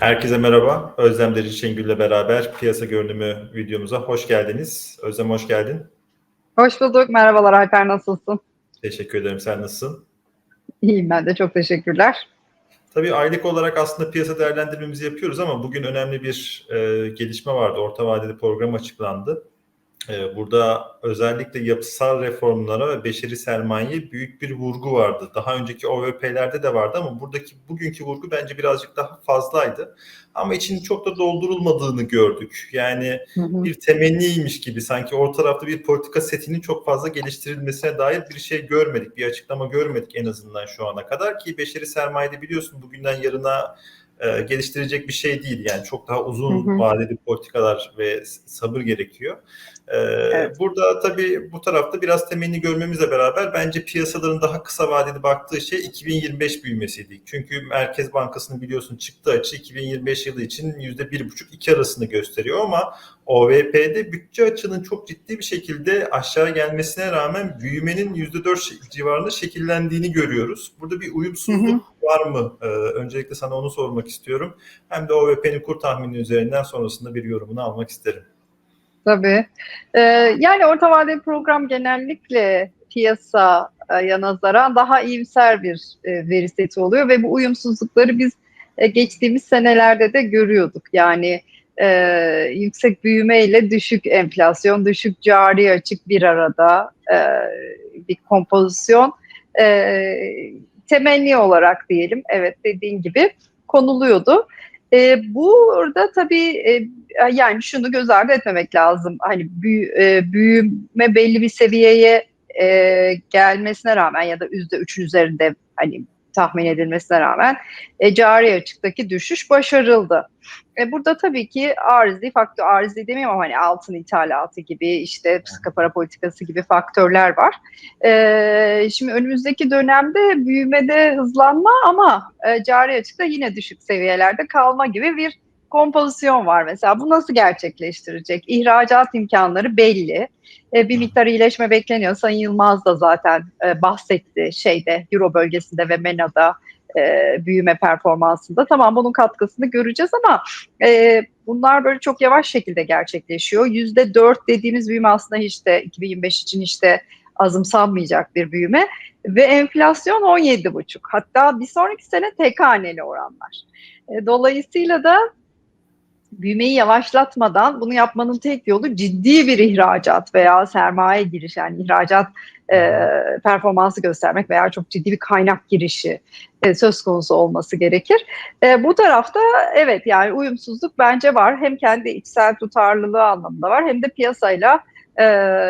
Herkese merhaba. Özlem Derici Şengül'le beraber piyasa görünümü videomuza hoş geldiniz. Özlem hoş geldin. Hoş bulduk. Merhabalar Alper nasılsın? Teşekkür ederim. Sen nasılsın? İyiyim ben de çok teşekkürler. Tabii aylık olarak aslında piyasa değerlendirmemizi yapıyoruz ama bugün önemli bir e, gelişme vardı. Orta vadeli program açıklandı. E, burada özellikle yapısal reformlara ve beşeri sermayeye büyük bir vurgu vardı. Daha önceki OVP'lerde de vardı ama buradaki bugünkü vurgu bence birazcık daha fazlaydı. Ama içinin çok da doldurulmadığını gördük. Yani Hı hı. bir temenniymiş gibi sanki orta tarafta bir politika setinin çok fazla geliştirilmesine dair bir şey görmedik. Bir açıklama görmedik en azından şu ana kadar ki beşeri sermayede biliyorsun bugünden yarına e, geliştirecek bir şey değil. Yani çok daha uzun Hı hı. vadeli politikalar ve sabır gerekiyor. E, Evet. Burada tabii bu tarafta biraz temenni görmemizle beraber bence piyasaların daha kısa vadeli baktığı şey 2025 büyümesiydi. Çünkü Merkez Bankası'nın biliyorsun çıktı açı 2025 yılı için %1,5-2 arasını gösteriyor ama OVP'de bütçe açının çok ciddi bir şekilde aşağı gelmesine rağmen büyümenin %4 civarında şekillendiğini görüyoruz. Burada bir uyumsuzluk var mı? Ee, öncelikle sana onu sormak istiyorum. Hem de OVP'nin kur tahmini üzerinden sonrasında bir yorumunu almak isterim. Tabii. Ee, yani orta vadeli program genellikle piyasaya nazaran daha iyimser bir e, veri seti oluyor ve bu uyumsuzlukları biz e, geçtiğimiz senelerde de görüyorduk. Yani e, yüksek büyüme ile düşük enflasyon, düşük cari açık bir arada e, bir kompozisyon e, temenni olarak diyelim evet dediğin gibi konuluyordu. E, burada tabii e, yani şunu göz ardı etmemek lazım. Hani büyü, e, büyüme belli bir seviyeye e, gelmesine rağmen ya da yüzde üçün üzerinde hani tahmin edilmesine rağmen e, cari açıktaki düşüş başarıldı. E, burada tabii ki arızi faktör, arızi demeyeyim ama hani altın ithalatı gibi işte sıkı para politikası gibi faktörler var. E, şimdi önümüzdeki dönemde büyümede hızlanma ama e, cari açıkta yine düşük seviyelerde kalma gibi bir kompozisyon var mesela. Bu nasıl gerçekleştirecek? İhracat imkanları belli. E, bir miktar iyileşme bekleniyor. Sayın Yılmaz da zaten e, bahsetti şeyde Euro bölgesinde ve MENA'da e, büyüme performansında. Tamam bunun katkısını göreceğiz ama e, bunlar böyle çok yavaş şekilde gerçekleşiyor. Yüzde dört dediğimiz büyüme aslında hiç de 2025 için de azımsanmayacak bir büyüme ve enflasyon 17,5 hatta bir sonraki sene tek haneli oranlar. Dolayısıyla da büyümeyi yavaşlatmadan bunu yapmanın tek yolu ciddi bir ihracat veya sermaye giriş yani ihracat e, performansı göstermek veya çok ciddi bir kaynak girişi e, söz konusu olması gerekir. E, bu tarafta evet yani uyumsuzluk bence var. Hem kendi içsel tutarlılığı anlamında var hem de piyasayla e,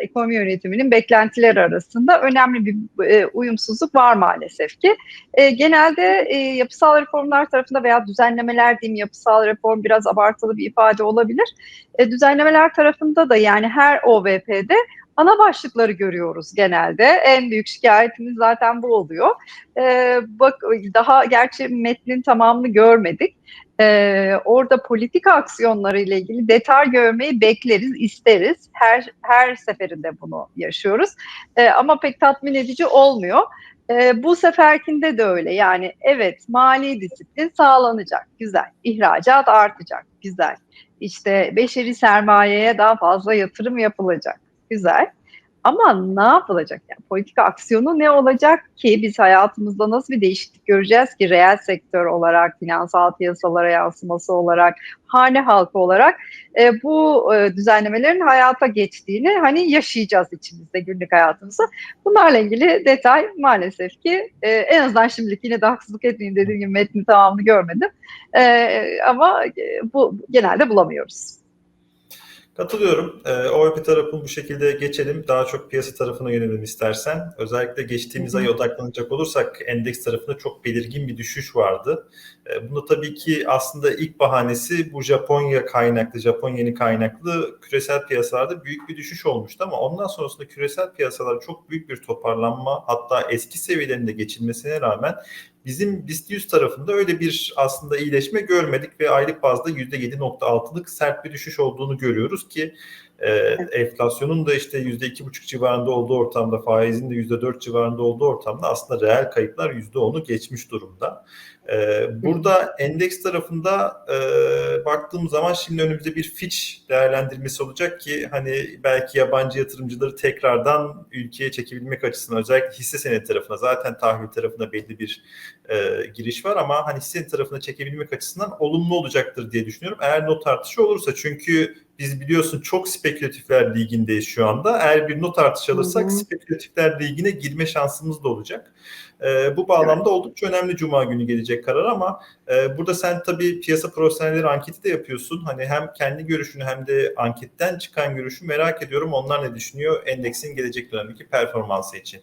ekonomi yönetiminin beklentileri arasında önemli bir e, uyumsuzluk var maalesef ki. E, genelde e, yapısal reformlar tarafında veya düzenlemeler diyeyim yapısal reform biraz abartılı bir ifade olabilir. E, düzenlemeler tarafında da yani her OVP'de ana başlıkları görüyoruz genelde. En büyük şikayetimiz zaten bu oluyor. E, bak daha gerçi metnin tamamını görmedik. Ee, orada politika aksiyonları ile ilgili detay görmeyi bekleriz, isteriz. Her her seferinde bunu yaşıyoruz. Ee, ama pek tatmin edici olmuyor. Ee, bu seferkinde de öyle. Yani evet mali disiplin sağlanacak. Güzel. İhracat artacak. Güzel. İşte beşeri sermayeye daha fazla yatırım yapılacak. Güzel. Ama ne yapılacak yani politika aksiyonu ne olacak ki biz hayatımızda nasıl bir değişiklik göreceğiz ki reel sektör olarak, finansal piyasalara yansıması olarak, hane halkı olarak e, bu e, düzenlemelerin hayata geçtiğini hani yaşayacağız içimizde günlük hayatımızda. Bunlarla ilgili detay maalesef ki e, en azından şimdilik yine de haksızlık etmeyeyim dediğim gibi metni tamamını görmedim. E, ama e, bu genelde bulamıyoruz. Katılıyorum. E, OVP tarafını bu şekilde geçelim. Daha çok piyasa tarafına yönelelim istersen. Özellikle geçtiğimiz ay odaklanacak olursak endeks tarafında çok belirgin bir düşüş vardı. E, bunda tabii ki aslında ilk bahanesi bu Japonya kaynaklı, Japon yeni kaynaklı küresel piyasalarda büyük bir düşüş olmuştu ama ondan sonrasında küresel piyasalar çok büyük bir toparlanma hatta eski seviyelerinde geçilmesine rağmen Bizim BIST 100 tarafında öyle bir aslında iyileşme görmedik ve aylık bazda %7.6'lık sert bir düşüş olduğunu görüyoruz ki E, enflasyonun da işte %2,5 civarında olduğu ortamda, faizin de %4 civarında olduğu ortamda aslında reel kayıplar %10'u geçmiş durumda. Ee, burada endeks tarafında e, baktığım zaman şimdi önümüzde bir Fitch değerlendirmesi olacak ki hani belki yabancı yatırımcıları tekrardan ülkeye çekebilmek açısından özellikle hisse senedi tarafına zaten tahvil tarafına belli bir e, giriş var ama hani hisse tarafına çekebilmek açısından olumlu olacaktır diye düşünüyorum. Eğer not artışı olursa çünkü biz biliyorsun çok spekülatifler ligindeyiz şu anda. Eğer bir not artışı alırsak Hı hı. spekülatifler ligine girme şansımız da olacak. E, bu bağlamda Evet. oldukça önemli Cuma günü gelecek karar ama e, burada sen tabii piyasa profesyonelleri anketi de yapıyorsun. Hani hem kendi görüşünü hem de anketten çıkan görüşü merak ediyorum. Onlar ne düşünüyor endeksin gelecek dönemdeki performansı için?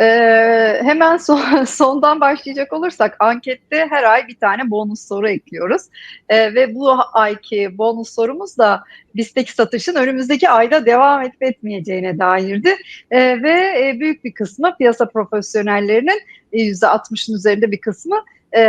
Ee, hemen son, sondan başlayacak olursak ankette her ay bir tane bonus soru ekliyoruz. Ee, ve bu ayki bonus sorumuz da BIST'teki satışın önümüzdeki ayda devam edip etmeyeceğine dairdi. Ee, ve e, büyük bir kısmı piyasa profesyonellerinin e, %60'ın üzerinde bir kısmı e,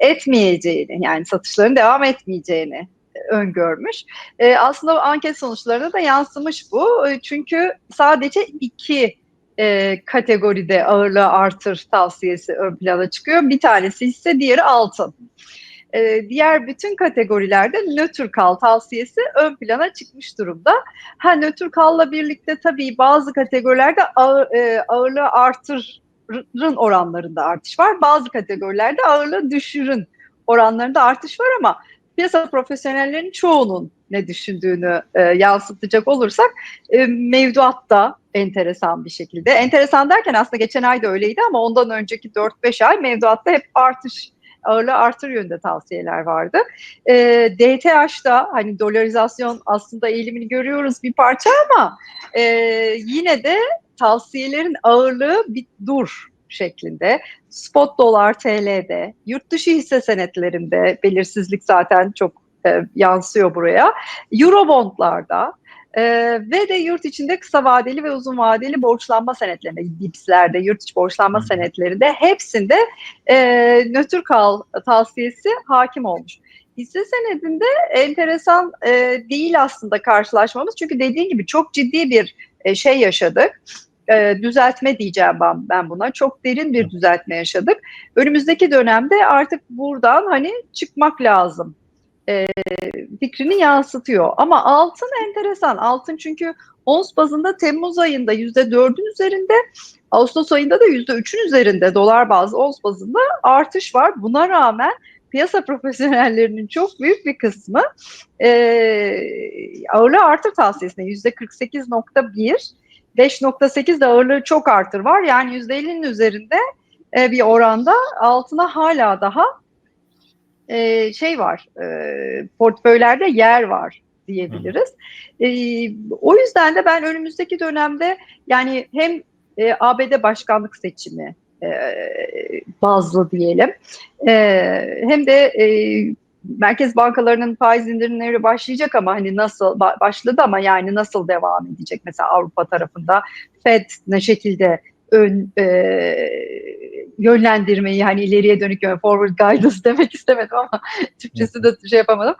etmeyeceğini yani satışların devam etmeyeceğini öngörmüş. E, aslında anket sonuçlarına da yansımış bu. E, çünkü sadece iki e, kategoride ağırlığı artır tavsiyesi ön plana çıkıyor. Bir tanesi ise diğeri altın. E, diğer bütün kategorilerde nötr kal tavsiyesi ön plana çıkmış durumda. Ha nötr kalla birlikte tabii bazı kategorilerde ağır, e, ağırlığı artırın oranlarında artış var. Bazı kategorilerde ağırlığı düşürün oranlarında artış var ama piyasa profesyonellerinin çoğunun ne düşündüğünü e, yansıtacak olursak e, mevduatta enteresan bir şekilde. Enteresan derken aslında geçen ay da öyleydi ama ondan önceki 4-5 ay mevduatta hep artış ağırlığı artır yönde tavsiyeler vardı. E, DTH'da hani dolarizasyon aslında eğilimini görüyoruz bir parça ama e, yine de tavsiyelerin ağırlığı bir dur şeklinde. Spot dolar TL'de, yurt dışı hisse senetlerinde belirsizlik zaten çok e, yansıyor buraya. Eurobondlarda e, ve de yurt içinde kısa vadeli ve uzun vadeli borçlanma senetlerinde, BIPS'lerde, yurt içi borçlanma Hı. senetlerinde hepsinde e, nötr kal tavsiyesi hakim olmuş. Hisse senedinde enteresan e, değil aslında karşılaşmamız. Çünkü dediğin gibi çok ciddi bir e, şey yaşadık. E, düzeltme diyeceğim ben, ben buna. Çok derin bir düzeltme yaşadık. Önümüzdeki dönemde artık buradan hani çıkmak lazım e, fikrini yansıtıyor. Ama altın enteresan. Altın çünkü ons bazında Temmuz ayında %4'ün üzerinde, Ağustos ayında da %3'ün üzerinde dolar bazlı ons bazında artış var. Buna rağmen piyasa profesyonellerinin çok büyük bir kısmı e, ağırlığı artır tavsiyesine %48.1 5.8 de ağırlığı çok artır var. Yani %50'nin üzerinde e, bir oranda altına hala daha e, şey var, e, portföylerde yer var diyebiliriz. E, o yüzden de ben önümüzdeki dönemde yani hem e, ABD başkanlık seçimi e, bazlı diyelim e, hem de e, merkez bankalarının faiz indirimleri başlayacak ama hani nasıl ba- başladı ama yani nasıl devam edecek mesela Avrupa tarafında Fed ne şekilde ön e, yönlendirmeyi hani ileriye dönük yön forward guidance demek istemedim ama Türkçesi de şey yapamadım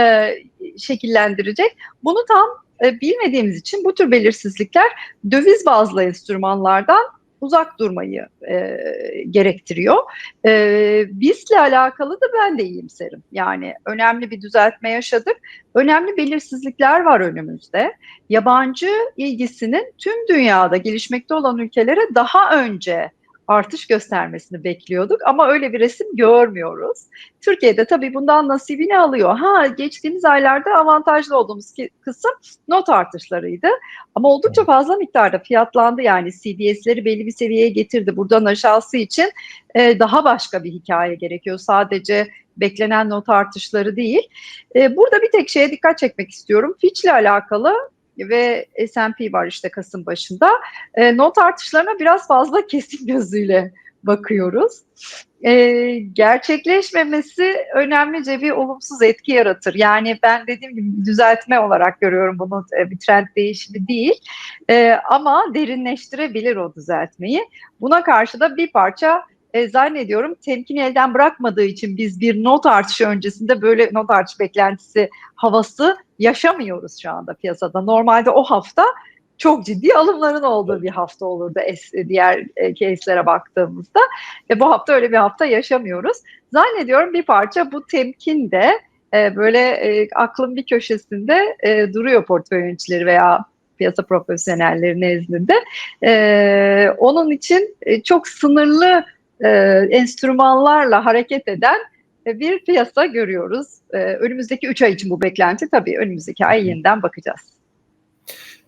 e, şekillendirecek. Bunu tam e, bilmediğimiz için bu tür belirsizlikler döviz bazlı enstrümanlardan uzak durmayı e, gerektiriyor. E, BIS'le alakalı da ben de iyimserim. Yani önemli bir düzeltme yaşadık. Önemli belirsizlikler var önümüzde. Yabancı ilgisinin tüm dünyada gelişmekte olan ülkelere daha önce artış göstermesini bekliyorduk ama öyle bir resim görmüyoruz. Türkiye'de tabii bundan nasibini alıyor. Ha geçtiğimiz aylarda avantajlı olduğumuz kısım not artışlarıydı. Ama oldukça fazla miktarda fiyatlandı yani CDS'leri belli bir seviyeye getirdi. Buradan aşağısı için e, daha başka bir hikaye gerekiyor. Sadece beklenen not artışları değil. E, burada bir tek şeye dikkat çekmek istiyorum. Fitch ile alakalı ve S&P var işte Kasım başında. E, not artışlarına biraz fazla kesin gözüyle bakıyoruz. E, gerçekleşmemesi önemlice bir olumsuz etki yaratır. Yani ben dediğim gibi düzeltme olarak görüyorum bunu e, bir trend değişimi değil. E, ama derinleştirebilir o düzeltmeyi. Buna karşı da bir parça e, zannediyorum temkin elden bırakmadığı için biz bir not artışı öncesinde böyle not artışı beklentisi havası yaşamıyoruz şu anda piyasada. Normalde o hafta çok ciddi alımların olduğu bir hafta olurdu es, diğer e, case'lere baktığımızda. Ve bu hafta öyle bir hafta yaşamıyoruz. Zannediyorum bir parça bu temkin de e, böyle e, aklın bir köşesinde e, duruyor portföy yöneticileri veya piyasa profesyonelleri nezdinde. E, onun için e, çok sınırlı e, enstrümanlarla hareket eden e, bir piyasa görüyoruz. E, önümüzdeki 3 ay için bu beklenti tabii önümüzdeki ay yeniden bakacağız.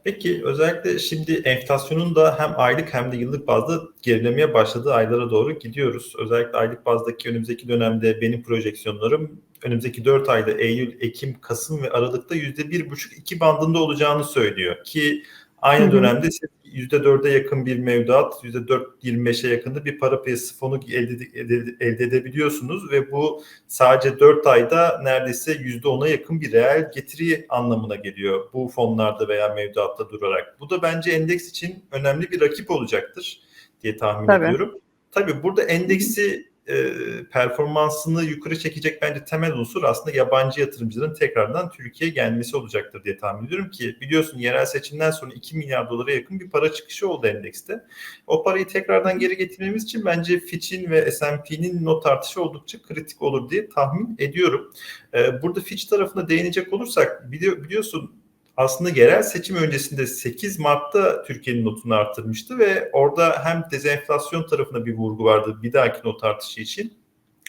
Peki özellikle şimdi enflasyonun da hem aylık hem de yıllık bazda gerilemeye başladığı aylara doğru gidiyoruz. Özellikle aylık bazdaki önümüzdeki dönemde benim projeksiyonlarım önümüzdeki 4 ayda Eylül, Ekim, Kasım ve Aralık'ta %1,5-2 bandında olacağını söylüyor. Ki aynı dönemde %4'e yakın bir mevduat, %4-25'e yakında bir para piyasası fonu elde, elde, elde edebiliyorsunuz ve bu sadece 4 ayda neredeyse %10'a yakın bir reel getiri anlamına geliyor bu fonlarda veya mevduatta durarak. Bu da bence endeks için önemli bir rakip olacaktır diye tahmin Tabii. ediyorum. Tabii burada endeksi e, performansını yukarı çekecek bence temel unsur aslında yabancı yatırımcıların tekrardan Türkiye'ye gelmesi olacaktır diye tahmin ediyorum ki biliyorsun yerel seçimden sonra 2 milyar dolara yakın bir para çıkışı oldu endekste. O parayı tekrardan geri getirmemiz için bence Fitch'in ve S&P'nin not artışı oldukça kritik olur diye tahmin ediyorum. E, burada Fitch tarafına değinecek olursak biliyorsun aslında yerel seçim öncesinde 8 Mart'ta Türkiye'nin notunu arttırmıştı ve orada hem dezenflasyon tarafına bir vurgu vardı bir dahaki not artışı için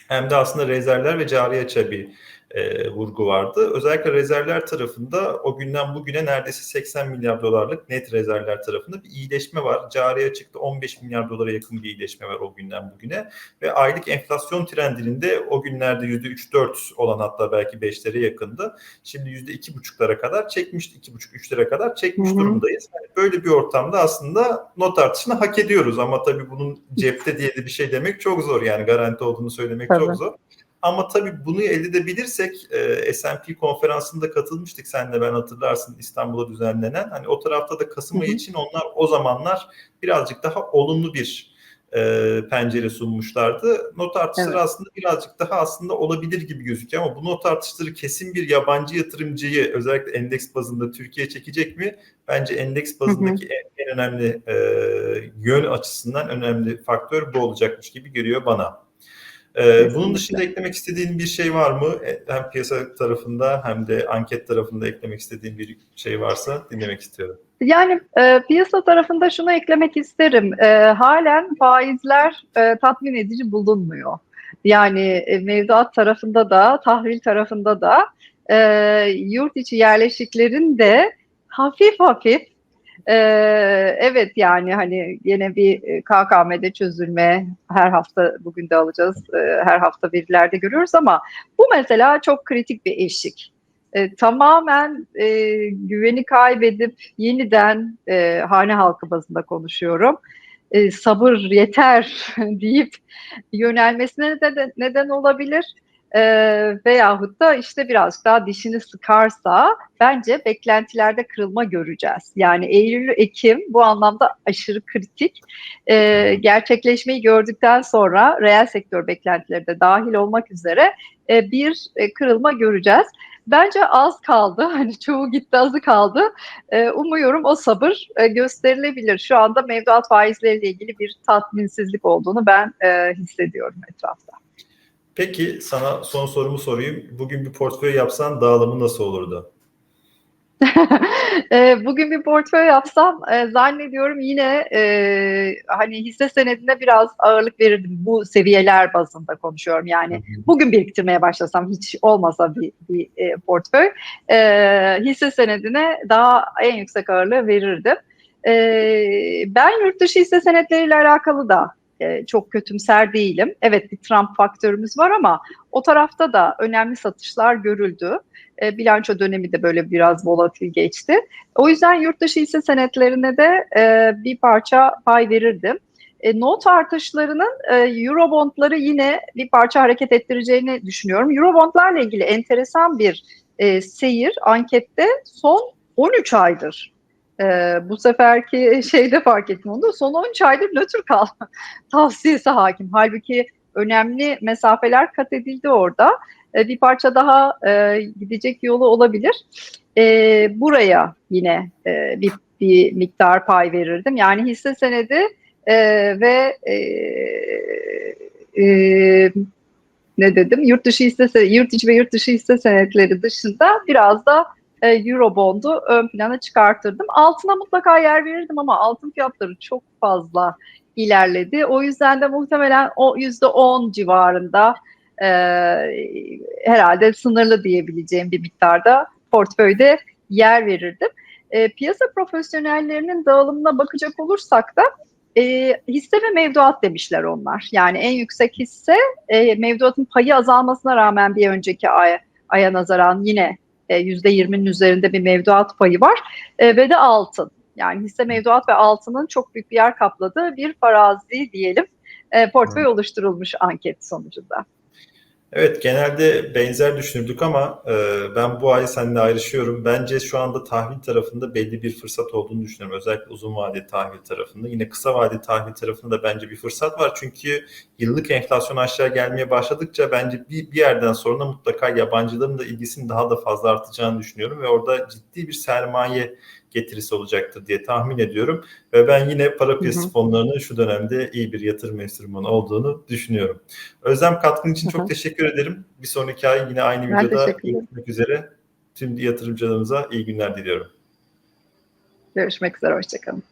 hem de aslında rezervler ve cari açığa bir e, vurgu vardı. Özellikle rezervler tarafında o günden bugüne neredeyse 80 milyar dolarlık net rezervler tarafında bir iyileşme var. Cari açıkta 15 milyar dolara yakın bir iyileşme var o günden bugüne ve aylık enflasyon trendinin de o günlerde %3-4 olan hatta belki 5'lere yakındı. Şimdi %2,5'lara kadar çekmişti. 2,5-3'lere kadar çekmiş Hı-hı. durumdayız. Yani böyle bir ortamda aslında not artışını hak ediyoruz ama tabii bunun cepte diye de bir şey demek çok zor yani garanti olduğunu söylemek tabii. çok zor. Ama tabii bunu elde edebilirsek e, S&P konferansında katılmıştık sen de ben hatırlarsın İstanbul'a düzenlenen. Hani o tarafta da Kasım ayı için onlar o zamanlar birazcık daha olumlu bir e, pencere sunmuşlardı. Not artışları evet. aslında birazcık daha aslında olabilir gibi gözüküyor ama bu not artışları kesin bir yabancı yatırımcıyı özellikle endeks bazında Türkiye çekecek mi? Bence endeks bazındaki hı hı. En, en önemli e, yön açısından önemli faktör bu olacakmış gibi görüyor bana. Ee, bunun dışında eklemek istediğin bir şey var mı? E, hem piyasa tarafında hem de anket tarafında eklemek istediğin bir şey varsa dinlemek istiyorum. Yani e, piyasa tarafında şunu eklemek isterim. E, halen faizler e, tatmin edici bulunmuyor. Yani e, mevduat tarafında da, tahvil tarafında da e, yurt içi yerleşiklerin de hafif hafif ee, evet yani hani yine bir e, KKM'de çözülme her hafta bugün de alacağız. Ee, her hafta verilerde görüyoruz ama bu mesela çok kritik bir eşik. Ee, tamamen e, güveni kaybedip yeniden e, hane halkı bazında konuşuyorum. E, sabır yeter deyip yönelmesine de neden olabilir e, veyahut da işte biraz daha dişini sıkarsa bence beklentilerde kırılma göreceğiz. Yani Eylül-Ekim bu anlamda aşırı kritik. E, gerçekleşmeyi gördükten sonra reel sektör beklentileri de dahil olmak üzere e, bir e, kırılma göreceğiz. Bence az kaldı. Hani çoğu gitti azı kaldı. E, umuyorum o sabır e, gösterilebilir. Şu anda mevduat faizleriyle ilgili bir tatminsizlik olduğunu ben e, hissediyorum etrafta. Peki sana son sorumu sorayım. Bugün bir portföy yapsan dağılımı nasıl olurdu? E, bugün bir portföy yapsam e, zannediyorum yine e, hani hisse senedine biraz ağırlık verirdim. Bu seviyeler bazında konuşuyorum. Yani bugün biriktirmeye başlasam hiç olmasa bir, bir e, portföy e, hisse senedine daha en yüksek ağırlığı verirdim. E, ben yurt dışı hisse senetleriyle alakalı da e, çok kötümser değilim. Evet bir Trump faktörümüz var ama o tarafta da önemli satışlar görüldü. E, bilanço dönemi de böyle biraz volatil geçti. O yüzden yurt dışı hisse senetlerine de e, bir parça pay verirdim. Not artışlarının Eurobondları yine bir parça hareket ettireceğini düşünüyorum. Eurobondlarla ilgili enteresan bir seyir ankette son 13 aydır ee, bu seferki şeyde fark ettim onu da son 13 aydır nötr kal tavsiyesi hakim. Halbuki önemli mesafeler kat edildi orada. E, bir parça daha e, gidecek yolu olabilir. E, buraya yine e, bir, bir miktar pay verirdim. Yani hisse senedi e, ve e, e, ne dedim? Yurt dışı hisse yurt içi ve yurt dışı hisse senetleri dışında biraz da e, Eurobond'u ön plana çıkartırdım. Altına mutlaka yer verirdim ama altın fiyatları çok fazla ilerledi. O yüzden de muhtemelen o yüzde on civarında e, herhalde sınırlı diyebileceğim bir miktarda portföyde yer verirdim. E, piyasa profesyonellerinin dağılımına bakacak olursak da e, hisse ve mevduat demişler onlar. Yani en yüksek hisse e, mevduatın payı azalmasına rağmen bir önceki ay, aya nazaran yine %20'nin üzerinde bir mevduat payı var e, ve de altın. Yani hisse mevduat ve altının çok büyük bir yer kapladığı bir farazi diyelim e, portföy oluşturulmuş anket sonucunda. Evet genelde benzer düşünürdük ama e, ben bu ay seninle ayrışıyorum. Bence şu anda tahvil tarafında belli bir fırsat olduğunu düşünüyorum. Özellikle uzun vadeli tahvil tarafında. Yine kısa vadeli tahvil tarafında da bence bir fırsat var. Çünkü yıllık enflasyon aşağı gelmeye başladıkça bence bir, bir yerden sonra mutlaka yabancıların da ilgisinin daha da fazla artacağını düşünüyorum. Ve orada ciddi bir sermaye getirisi olacaktır diye tahmin ediyorum. Ve ben yine para piyasası fonlarının şu dönemde iyi bir yatırım enstrümanı olduğunu düşünüyorum. Özlem katkın için Hı hı. çok teşekkür ederim. Bir sonraki ay yine aynı Ben videoda görüşmek üzere. Tüm yatırımcılarımıza iyi günler diliyorum. Görüşmek üzere, hoşçakalın.